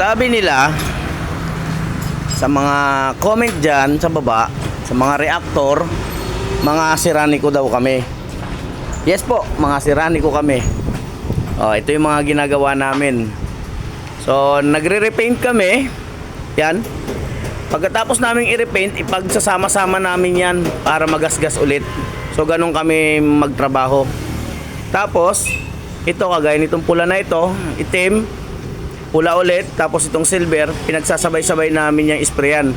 Sabi nila sa mga comment dyan sa baba, sa mga reactor, mga siraniko daw kami. Yes po, mga siraniko kami. Oh, ito yung mga ginagawa namin. So, nagre-repaint kami. Yan. Pagkatapos namin i-repaint, ipagsasama-sama namin yan para magasgas ulit. So, ganun kami magtrabaho. Tapos, ito kagaya nitong pula na ito, itim, pula ulit, tapos itong silver, pinagsasabay-sabay namin yung sprayan.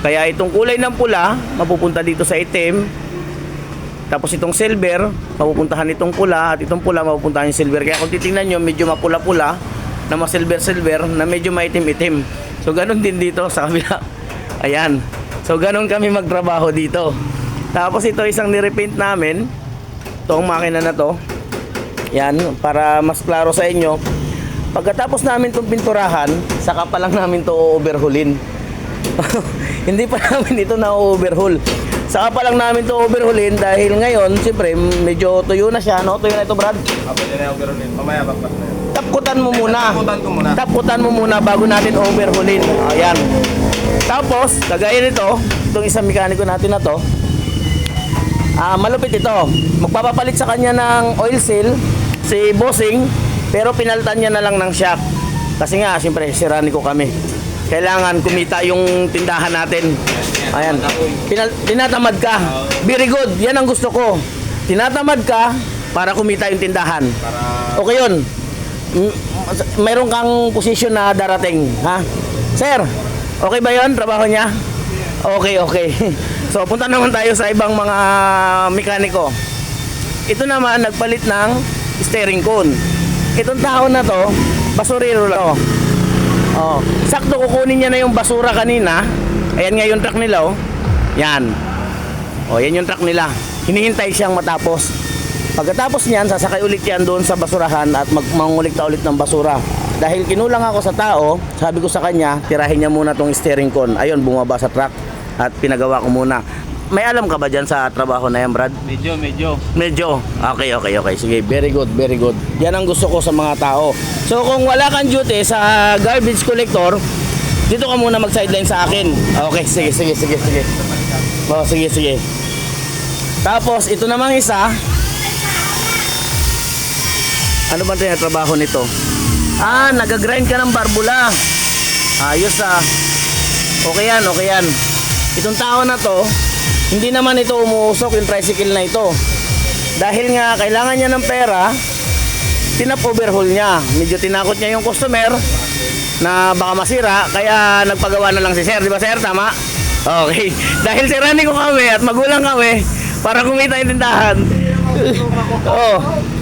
Kaya itong kulay ng pula, mapupunta dito sa itim, tapos itong silver, mapupuntahan itong pula, at itong pula, mapupuntahan yung silver. Kaya kung titingnan nyo, medyo mapula-pula, na ma-silver-silver, na medyo maitim-itim. So, ganun din dito sa kabila. Ayan. So, ganun kami magtrabaho dito. Tapos ito isang nirepaint namin, itong makina na to, yan, para mas klaro sa inyo. Pagkatapos namin itong pinturahan, saka pa lang namin to overhaulin. Hindi pa namin ito na-overhaul. Saka pa lang namin to overhaulin dahil ngayon, siyempre, medyo tuyo na siya, no? Tuyo na ito, Brad. Ah, pwede na pero Mamaya bakbak na yun. Tapkutan mo muna. Takutan ko muna. Tapkutan mo muna bago natin overhaulin. Ayan. Tapos, kagaya nito, itong isang mekaniko natin na to, ah malupit ito. Magpapapalit sa kanya ng oil seal, si Bossing, pero pinalitan niya na lang ng shock. Kasi nga, siyempre, sirani ko kami. Kailangan kumita yung tindahan natin. Ayan. Pinal tinatamad ka. Very good. Yan ang gusto ko. Tinatamad ka para kumita yung tindahan. Okay yun. M- Mayroon kang posisyon na darating, ha? Sir, okay ba yun? Trabaho niya? Okay, okay. So, punta naman tayo sa ibang mga mekaniko. Ito naman, nagpalit ng steering cone. Itong tao na to, basurero lang to. Oh, sakto kukunin niya na yung basura kanina. Ayan nga yung truck nila, oh. Yan. Oh, yan yung truck nila. Hinihintay siyang matapos. Pagkatapos niyan, sasakay ulit yan doon sa basurahan at mag mangulikta ulit ng basura. Dahil kinulang ako sa tao, sabi ko sa kanya, tirahin niya muna tong steering cone. Ayun, bumaba sa truck at pinagawa ko muna. May alam ka ba dyan sa trabaho na yan, Brad? medyo, medyo. Medyo. Okay, okay, okay. Sige, very good, very good. Yan ang gusto ko sa mga tao. So kung wala kang duty sa garbage collector, dito ka muna mag-sideline sa akin. Okay, sige, sige, sige, sige. Oh, sige, sige. Tapos, ito namang isa. Ano ba ito trabaho nito? Ah, nagagrind ka ng barbula. Ayos ah. Okay yan, okay yan. Itong tao na to, hindi naman ito umuusok yung tricycle na ito. Dahil nga kailangan niya ng pera, tinap overhaul niya. Medyo tinakot niya yung customer na baka masira, kaya nagpagawa na lang si Sir. Di ba Sir? Tama? Okay. Dahil sirani ko kami at magulang kami para kumita yung tindahan. oh,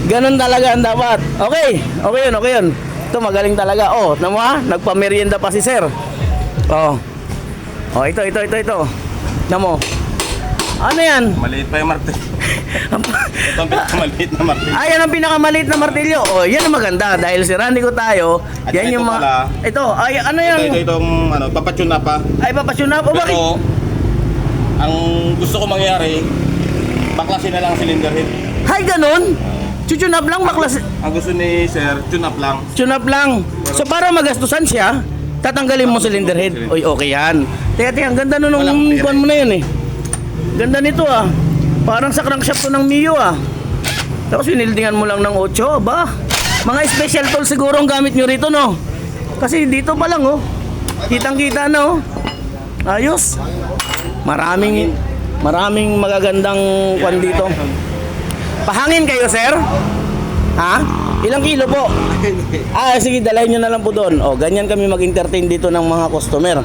ganun talaga ang dapat. Okay, okay yun, okay yun. Ito magaling talaga. Oh, tama ha? Nagpamerienda pa si Sir. Oh. Oh, ito, ito, ito, ito. Namo. Ano yan? Maliit pa yung martilyo. Ito ang pinakamaliit na martilyo. Ah, yan ang pinakamaliit na martilyo. Oh, yan ang maganda dahil si Randy ko tayo. At yan ito yung mga pala. Ito, ay ano yan? Ito, ito itong ano, papatune pa. Ay papasyon na po bakit? Pero, ang gusto ko mangyari, baklasin na lang ang cylinder head. Hay ganun. Up lang baklas. Ang gusto ni Sir, tune up lang. Tune up lang. So para magastusan siya, tatanggalin mo cylinder head. Oy, okay yan. Teka, teka, ang ganda nun nung kuwan mo na yun eh. Ganda nito ah. Parang sa crankshaft to ng Mio ah. Tapos winildingan mo lang ng 8, ba? Mga special tool siguro ang gamit nyo rito no? Kasi dito pa lang oh. Kitang kita na oh. Ayos. Maraming maraming magagandang kwan dito. Pahangin kayo, sir? Ha? Ilang kilo po? Ah, sige, dalahin nyo na lang po doon. O, ganyan kami mag-entertain dito ng mga customer.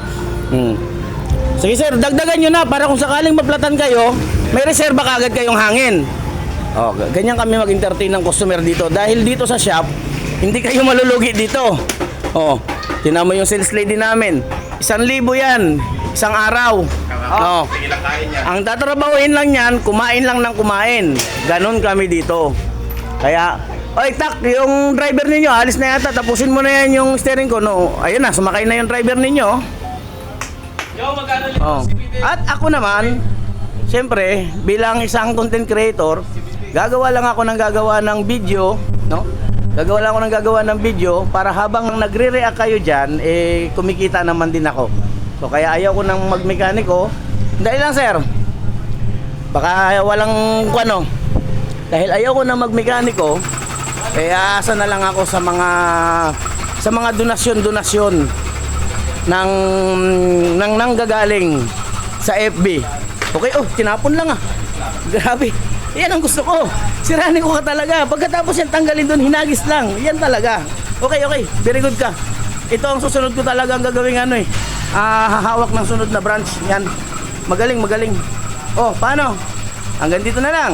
Hmm. Sige, sir, dagdagan nyo na para kung sakaling maplatan kayo, may reserba kagad kayong hangin. O, g- ganyan kami mag-entertain ng customer dito. Dahil dito sa shop, hindi kayo malulugi dito. O, tinan mo yung sales lady namin. Isang libo yan. Isang araw. O, Sige lang kain niya. ang tatrabahuin lang yan, kumain lang ng kumain. Ganon kami dito. Kaya, oy tak, yung driver ninyo, alis na yata, tapusin mo na yan yung steering ko. No, ayun na, sumakay na yung driver ninyo. Oh. At ako naman, siyempre, bilang isang content creator, gagawa lang ako ng gagawa ng video, no? Gagawa lang ako ng gagawa ng video para habang nagre-react kayo dyan, eh kumikita naman din ako. So kaya ayaw ko nang magmekaniko. Dahil lang sir, baka walang ano. Dahil ayaw ko na magmekaniko, eh aasa na lang ako sa mga sa mga donasyon-donasyon ng ng nanggagaling sa FB. Okay, oh, tinapon lang ah. Grabe. Yan ang gusto ko. Siranin ko ka talaga. Pagkatapos yan tanggalin doon, hinagis lang. Yan talaga. Okay, okay. Very good ka. Ito ang susunod ko talaga ang gagawin ano eh. Ah, hahawak ng sunod na branch. Yan. Magaling, magaling. Oh, paano? Hanggang dito na lang.